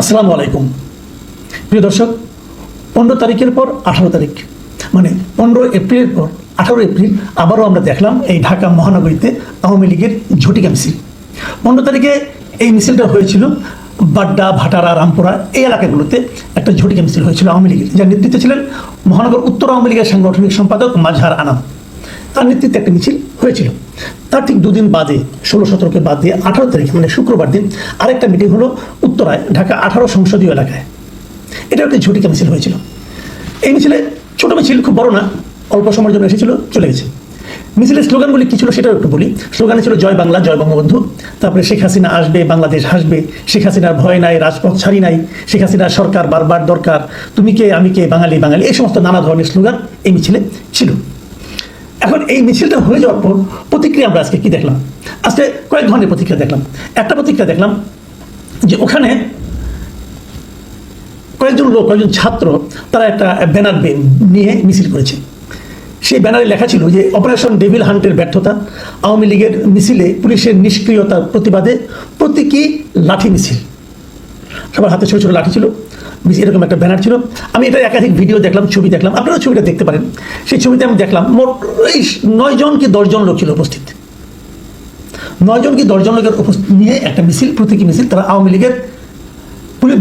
আসসালামু আলাইকুম। প্রিয় দর্শক, পনেরো তারিখের পর আঠারো তারিখ। মানে পনেরো এপ্রিলের পর, আঠারো এপ্রিল আবারও আমরা দেখলাম এই ঢাকা মহানগরীতে আওয়ামী লীগের ঝটিকা মিছিল। পনেরো তারিখে এই মিছিলটা হয়েছিল বাড্ডা, ভাটারা, রামপুরা এই এলাকাগুলোতে একটা ঝটিকা মিছিল হয়েছিল আওয়ামী লীগের। যার নেতৃত্বে ছিলেন মহানগর উত্তর আওয়ামী লীগের সাংগঠনিক সম্পাদক মাঝহার আনাম। তার নেতৃত্বে একটা মিছিল হয়েছিল। তার ঠিক দুদিন বাদে, ষোলো সতেরোকে বাদ দিয়ে আঠারো তারিখ মানে শুক্রবার দিন, আরেকটা মিটিং হলো উত্তরায়, ঢাকা আঠারো সংসদীয় এলাকায়। এটা একটা ঝটিকা মিছিল হয়েছিল। এই মিছিলে ছোট মিছিল খুব বড় না, অল্প সময়ের জন্য এসেছিল, চলে গেছে। মিছিলের স্লোগানগুলি কী ছিল সেটাও একটু বলি। স্লোগানে ছিল জয় বাংলা, জয় বঙ্গবন্ধু। তারপরে শেখ হাসিনা আসবে, বাংলাদেশ হাসবে। শেখ হাসিনার ভয় নাই, রাজপথ ছাড়ি নাই। শেখ হাসিনার সরকার বারবার দরকার। তুমি কে, আমি কে, বাঙালি বাঙালি। এই সমস্ত নানা ধরনের স্লোগান এই মিছিলে ছিল। এখন এই মিছিলটা হয়ে যাওয়ার পর প্রতিক্রিয়া আমরা আজকে কি দেখলাম? আজকে কয়েক ধরনের প্রতিক্রিয়া দেখলাম। একটা প্রতিক্রিয়া দেখলাম যে ওখানে কয়েকজন লোক, কয়েকজন ছাত্র, তারা একটা ব্যানার নিয়ে মিছিল করেছে। সেই ব্যানারে লেখা ছিল যে, অপারেশন ডেভিল হান্টের ব্যর্থতা, আওয়ামী লীগের মিছিলে পুলিশের নিষ্ক্রিয়তার প্রতিবাদে প্রতীকী লাঠি মিছিল। সবার হাতে ছোটো ছোটো লাঠি ছিল এরকম একটা ব্যানার ছিল। আমি এটা একাধিক ভিডিও দেখলাম, ছবি দেখলাম। আপনারা ছবিটা দেখতে পারেন। সেই ছবিতে আমি দেখলাম, মোট এই নয় জন কি দশজন লোক ছিল উপস্থিত। নয়জন কি দশজন লোকের উপস্থিত নিয়ে একটা মিছিল, প্রতীকী মিছিল, তারা আওয়ামী লীগের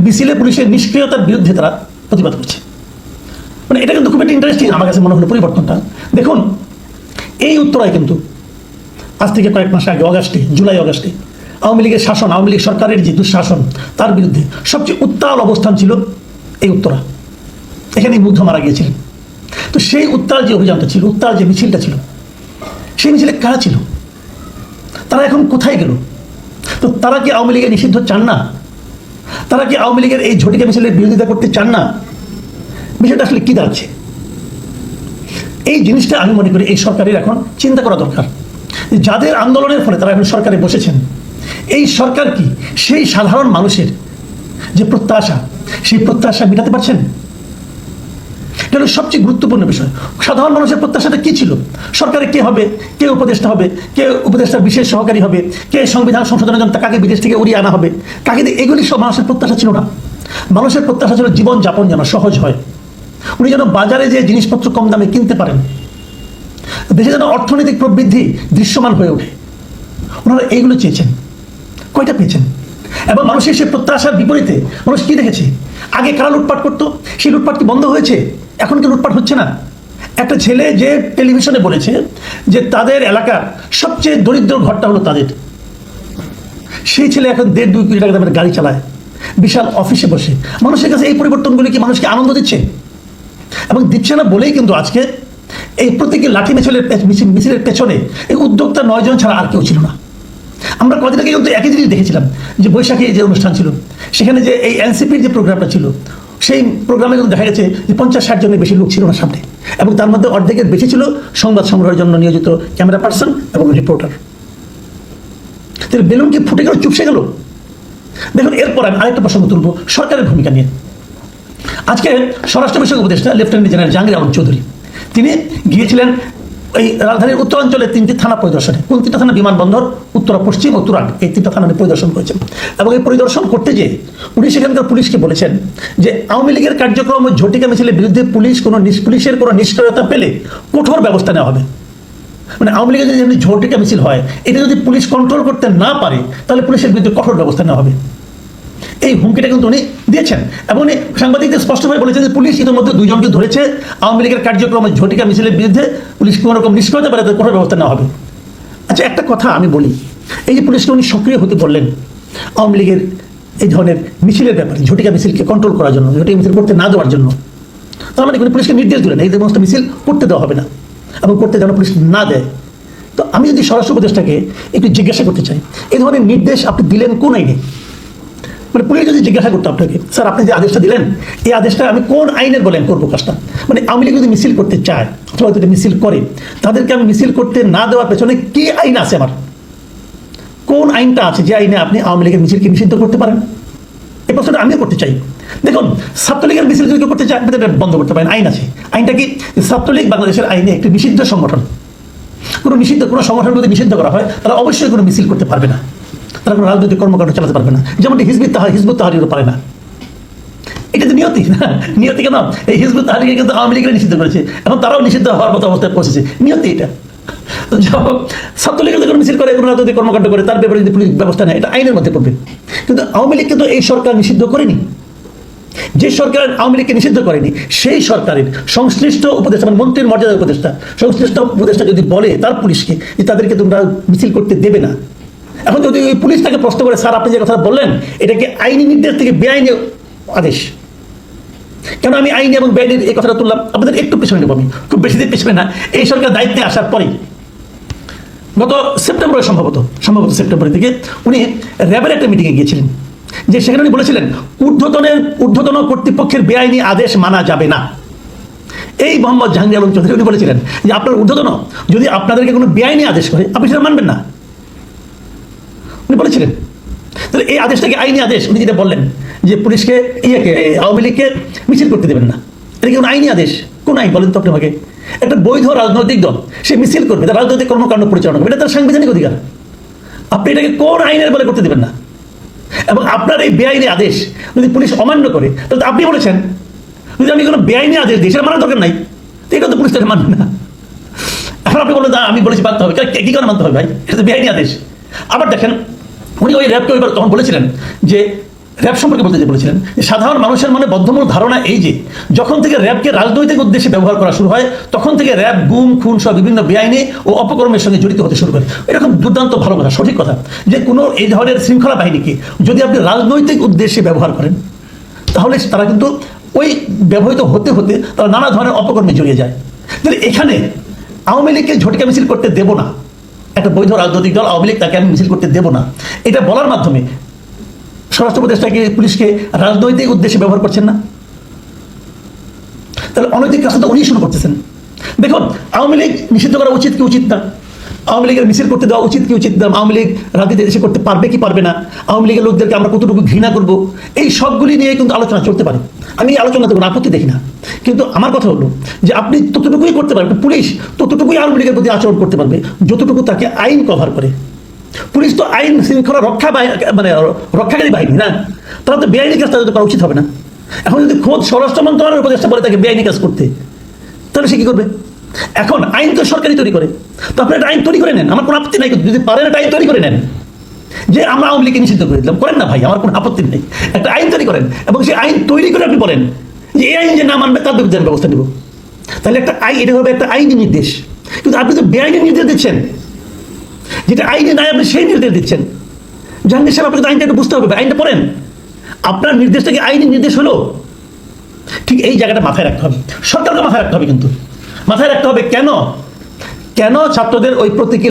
মিছিলে পুলিশের নিষ্ক্রিয়তার বিরুদ্ধে তারা প্রতিবাদ করছে। মানে এটা কিন্তু খুব একটা ইন্টারেস্টিং আমার কাছে মনে হলো পরিবর্তনটা। দেখুন, এই উত্তরায় কিন্তু আজ থেকে কয়েক মাস আগে, অগাস্টে, জুলাই, অগাস্টে আওয়ামী লীগের শাসন, আওয়ামী লীগ সরকারের যে দুঃশাসন, তার বিরুদ্ধে সবচেয়ে উত্তাল অবস্থান ছিল এই উত্তরা। এখানে বুদ্ধ মারা গিয়েছিলেন। তো সেই উত্তাল যে অভিযানটা ছিল, উত্তাল যে মিছিলটা ছিল, সেই মিছিলে কারা ছিল? তারা এখন কোথায় গেল? তো তারা কি আওয়ামী লীগের নিষিদ্ধ চান না? তারা কি আওয়ামী লীগের এই ঝটিকা মিছিলের বিরোধিতা করতে চান না? বিষয়টা আসলে কী দাঁড়াচ্ছে? এই জিনিসটা আমি মনে করি এই সরকারের এখন চিন্তা করা দরকার। যাদের আন্দোলনের ফলে তারা এখন সরকারে বসেছেন এই সরকার কি? সেই সাধারণ মানুষের যে প্রত্যাশা, সেই প্রত্যাশা মেটাতে পারছেন? এটা সবচেয়ে গুরুত্বপূর্ণ বিষয়, সাধারণ মানুষের প্রত্যাশাটা কি ছিল? সরকারে কে হবে? কে উপদেষ্টা হবে? কে উপদেষ্টা বিশেষ সহকারী হবে? কে সংবিধান সংশোধনের জন্য কাকে বিদেশ থেকে উড়িয়ে আনা হবে? কাকে এগুলি সব মানুষের প্রত্যাশা ছিল না। মানুষের প্রত্যাশা ছিল জীবনযাপন যেন সহজ হয়। উনি যেন বাজারে যে জিনিসপত্র কম দামে কিনতে পারেন। দেশে যেন অর্থনৈতিক প্রবৃদ্ধি দৃশ্যমান হয়ে ওঠে। ওনারা এইগুলো চেয়েছেন। কয়টা পেয়েছেন? এবং মানুষের সে প্রত্যাশার বিপরীতে মানুষ কি দেখেছে? আগে কারা লুটপাট করতো? সেই লুটপাট কি বন্ধ হয়েছে? এখন কি লুটপাট হচ্ছে না? একটা ছেলে যে টেলিভিশনে বলেছে যে তাদের এলাকার সবচেয়ে দরিদ্র ঘরটা হলো তাদের। সেই ছেলে এখন দেড় দুই কোটি টাকা দামের গাড়ি চালায়, বিশাল অফিসে বসে। মানুষের কাছে এই পরিবর্তনগুলি কি মানুষকে আনন্দ দিচ্ছে? এবং দিচ্ছে না বলেই কিন্তু আজকে এই প্রতীকী লাঠি মিছিলের মিছিলের পেছনে এই উদ্যোক্তা নয়জন ছাড়া আর কেউ ছিল না। আমরা কদিন আগে কিন্তু একই জিনিস দেখেছিলাম যে বৈশাখী যে অনুষ্ঠান ছিল, সেখানে যে এই এনসিপির যে প্রোগ্রামটা ছিল, সেই প্রোগ্রামে কিন্তু দেখা গেছে যে পঞ্চাশ ষাট জনের বেশি লোক ছিল না সামনে। এবং তার মধ্যে অর্ধেকের বেশি ছিল সংবাদ সংগ্রহের জন্য নিয়োজিত ক্যামেরা পার্সন এবং রিপোর্টার। তাহলে বেলুন কি ফুটে গেল, চুপসে গেল? দেখুন, এরপর আমি আরেকটা প্রসঙ্গ তুলব, সরকারের ভূমিকা নিয়ে। আজকে স্বরাষ্ট্র বিষয়ক উপদেষ্টা লেফটেন্যান্ট জেনারেল জাহাঙ্গীর আলম চৌধুরী, তিনি গিয়েছিলেন এই রাজধানীর উত্তরাঞ্চলে তিনটি থানা পরিদর্শনে। কোন তিনটা থানা বিমানবন্দর, উত্তর পশ্চিম ও তুরাগ এই তিনটা থানা পরিদর্শন করেছেন এবং এই পরিদর্শন করতে যেয়ে উনি সেখানকার পুলিশকে বলেছেন যে, আওয়ামী লীগের কার্যক্রম ঝটিকা মিছিলের বিরুদ্ধে পুলিশ কোনো পুলিশের কোনো নিষ্ক্রিয়তা পেলে কঠোর ব্যবস্থা নেওয়া হবে। মানে আওয়ামী লীগের যদি ঝটিকা মিছিল হয়, এটা যদি পুলিশ কন্ট্রোল করতে না পারে, তাহলে পুলিশের বিরুদ্ধে কঠোর ব্যবস্থা নেওয়া হবে। এই হুমকিটা কিন্তু উনি দিয়েছেন। এবং উনি সাংবাদিকদের স্পষ্টভাবে বলেছেন যে পুলিশ ইতিমধ্যে দুইজনকে ধরেছে। আওয়ামী লীগের কার্যক্রমে ঝটিকা মিছিলের বিরুদ্ধে পুলিশ কোনো রকম নিষ্ক্রিয়তা পারে তাদের কঠোর ব্যবস্থা নেওয়া হবে। আচ্ছা একটা কথা আমি বলি। এই যে পুলিশকে উনি সক্রিয় হতে বললেন, আওয়ামী লীগের এই ধরনের মিছিলের ব্যাপারে, ঝটিকা মিছিলকে কন্ট্রোল করার জন্য, ঝটিকা মিছিল করতে না দেওয়ার জন্য, তার মানে উনি পুলিশকে নির্দেশ দিলেন, এই সমস্ত মিছিল করতে দেওয়া হবে না এবং করতে যেন পুলিশ না দেয়। তো আমি যদি স্বরাষ্ট্র উপদেষ্টাকে একটু জিজ্ঞাসা করতে চাই এই ধরনের নির্দেশ আপনি দিলেন কোন আইনে? মানে পুলিশ যদি জিজ্ঞাসা করতো আপনাকে, স্যার, আপনি যে আদেশটা দিলেন, এই আদেশটা আমি কোন আইনের বলেন করব কাজটা? মানে আওয়ামী লীগ যদি মিছিল করতে চায়, অথবা যদি মিছিল করে, তাদেরকে আমি মিছিল করতে না দেওয়ার পেছনে কি আইন আছে আমার? কোন আইনটা আছে যে আইনে আপনি আওয়ামী লীগের মিছিলকে নিষিদ্ধ করতে পারেন? এই প্রশ্নটা আমিও করতে চাই। দেখুন, ছাত্রলীগের মিছিল যদি করতে চায়, আপনি বন্ধ করতে পারেন, আইন আছে। আইনটা কি, ছাত্রলীগ বাংলাদেশের আইনে একটি নিষিদ্ধ সংগঠন? কোনো নিষিদ্ধ, কোনো সংগঠন যদি নিষিদ্ধ করা হয় তারা অবশ্যই কোনো মিছিল করতে পারবে না। তারা কোনো রাজনৈতিক কর্মকাণ্ড চালাতে পারবে না। যেমনটি হিজবুত তাহার হিজবুত তাহারিরও পারে না। এটা তো নিয়তি নিয়তি কেন? এই হিজবুত তাহলিকে কিন্তু আওয়ামী লীগের নিষিদ্ধ করেছে। এখন তারাও নিষিদ্ধ হওয়ার মতো অবস্থায় পৌঁছেছে। নিয়তি এটা। তো যখন ছাত্রলীগ যদি কোনো মিছিল করে, কোনো রাজনৈতিক কর্মকাণ্ড করে, তার ব্যাপারে যদি পুলিশ ব্যবস্থা নেয়, এটা আইনের মধ্যে পড়বে। কিন্তু আওয়ামী লীগকে তো এই সরকার নিষিদ্ধ করেনি। যে সরকার আওয়ামী লীগকে নিষিদ্ধ করেনি, সেই সরকারের সংশ্লিষ্ট উপদেষ্টা মানে মন্ত্রীর মর্যাদার উপদেষ্টা, সংশ্লিষ্ট উপদেষ্টা যদি বলে তার পুলিশকে যে তাদেরকে তোমরা মিছিল করতে দেবে না এখন যদি ওই পুলিশ তাকে প্রশ্ন করে, স্যার, আপনি যে কথা বললেন, এটা কি আইনি নির্দেশ থেকে বেআইনি আদেশ? কেন আমি আইনি এবং বেআইনের এই কথাটা তুললাম? আপনাদের একটু পেছনে নেব আমি। খুব বেশি দিন পেছনে না। এই সরকার দায়িত্বে আসার পরেই। গত সেপ্টেম্বরে সম্ভবত সম্ভবত সেপ্টেম্বরের দিকে উনি র্যাবের একটা মিটিংয়ে গিয়েছিলেন, যে সেখানে উনি বলেছিলেন, ঊর্ধ্বতনের, ঊর্ধ্বতন কর্তৃপক্ষের বেআইনি আদেশ মানা যাবে না। এই মোহাম্মদ জাহাঙ্গীর আলম চৌধুরী উনি বলেছিলেন যে, আপনার ঊর্ধ্বতন, যদি আপনাদেরকে কোনো বেআইনি আদেশ করে, আপনি সেটা মানবেন না। উনি বলেছিলেন। তাহলে এই আদেশটাকে আইনি আদেশ? উনি যেটা বললেন যে পুলিশকে, ইয়েকে আওয়ামী লীগকে মিছিল করতে দেবেন না। এটা কি আইনি আদেশ? কোন আইন বলেন তো আপনি আমাকে। একটা বৈধ রাজনৈতিক দল, সে মিছিল করবে তার রাজনৈতিক কর্মকাণ্ড পরিচালনা করবে, এটা তার সাংবিধানিক অধিকার। আপনি এটাকে কোন আইনের বলে করতে দেবেন না। এবং আপনার এই বেআইনি আদেশ যদি পুলিশ অমান্য করে, তাহলে আপনি বলেছেন, যদি আমি কোনো বেআইনি আদেশ দিই, সেটা মানার দরকার নাই। এটা তো পুলিশ তাকে মানবে না। এখন আপনি বললেন না, আমি বলেছি মানতে হবে। কে- কি করে মানতে হবে ভাই? এটা তো বেআইনি আদেশ। আবার দেখেন উনি ওই র্যাবকে ওইবার তখন বলেছিলেন যে, র্যাব সম্পর্কে বলতে যে বলেছিলেন সাধারণ মানুষের মনে বদ্ধমূল ধারণা এই যে, যখন থেকে র্যাবকে রাজনৈতিক উদ্দেশ্যে ব্যবহার করা শুরু হয়, তখন থেকে র্যাব, গুম, খুন সহ বিভিন্ন বেআইনি ও অপকর্মের সঙ্গে জড়িত হতে শুরু করে। এরকম দুর্দান্ত ভালো কথা, সঠিক কথা, যে কোনো এই ধরনের শৃঙ্খলা বাহিনীকে যদি আপনি রাজনৈতিক উদ্দেশ্যে ব্যবহার করেন, তাহলে তারা কিন্তু ওই ব্যবহৃত হতে হতে তারা নানা ধরনের অপকর্মে জড়িয়ে যায়। তাহলে এখানে আওয়ামী লীগকে ঝটকা মিছিল করতে দেব না। একটা বৈধ রাজনৈতিক দল, আওয়ামী লীগ, তাকে আমি মিছিল করতে দেব না। এটা বলার মাধ্যমে স্বরাষ্ট্র উপদেষ্টাকে, পুলিশকে রাজনৈতিক উদ্দেশ্যে ব্যবহার করছেন না? তাহলে অনৈতিক কাজটা তো উনি শুরু করতেছেন। দেখুন, আওয়ামী লীগ নিষিদ্ধ করা উচিত কি উচিত না? আওয়ামী লীগের মিছিল করতে দেওয়া উচিত কি উচিত না? আওয়ামী লীগ রাজনীতি দেশে করতে পারবে কি পারবে না? আওয়ামী লীগের লোকদেরকে আমরা কতটুকু ঘৃণা করব? এই সবগুলি নিয়ে কিন্তু আলোচনা চলতে পারে। আমি এই আলোচনাতে কোনো আপত্তি দেখি না। কিন্তু আমার কথা হলো যে আপনি ততটুকুই করতে পারবেন, পুলিশ ততটুকুই আওয়ামী লীগের প্রতি আচরণ করতে পারবে, যতটুকু তাকে আইন কভার করে। পুলিশ তো আইন শৃঙ্খলা রক্ষা মানে রক্ষাকারী বাহিনী না? তারা তো বেআইনি কাজ তাদের করা উচিত হবে না। এখন যদি খোঁজ স্বরাষ্ট্র মন্ত্রণালয়ের উপদেষ্টা বলে তাকে বেআইনি কাজ করতে, তাহলে সে কি করবে? এখন আইন তো সরকারই তৈরি করে। তো আপনি একটা আইন তৈরি করে নেন। আমার কোনো আপত্তি নাই, যদি পারেন একটা আইন তৈরি করে নেন। যে আমরা আওয়ামী লীগকে নিষিদ্ধ করে দিলাম। করেন না ভাই, আমার কোনো আপত্তি নেই। একটা আইন তৈরি করেন এবং সেই আইন তৈরি করে আপনি বলেন যে এই আইন যে না মানবে, তার বিরুদ্ধে ব্যবস্থা নেব। তাহলে একটা আইন এটা হবে একটা আইনি নির্দেশ। কিন্তু আপনি তো বেআইনি নির্দেশ দিচ্ছেন। যেটা আইনে নাই, আপনি সেই নির্দেশ দিচ্ছেন। জাহাঙ্গীর সাহেব, আপনাকে আইনটা বুঝতে হবে, আইনটা পড়েন। আপনার নির্দেশটা কি আইনি নির্দেশ হলো। ঠিক এই জায়গাটা মাথায় রাখতে হবে। সরকারকে মাথায় রাখতে হবে কিন্তু। মাথায় রাখতে হবে কেন? কেন ছাত্রদের ওই প্রতীকী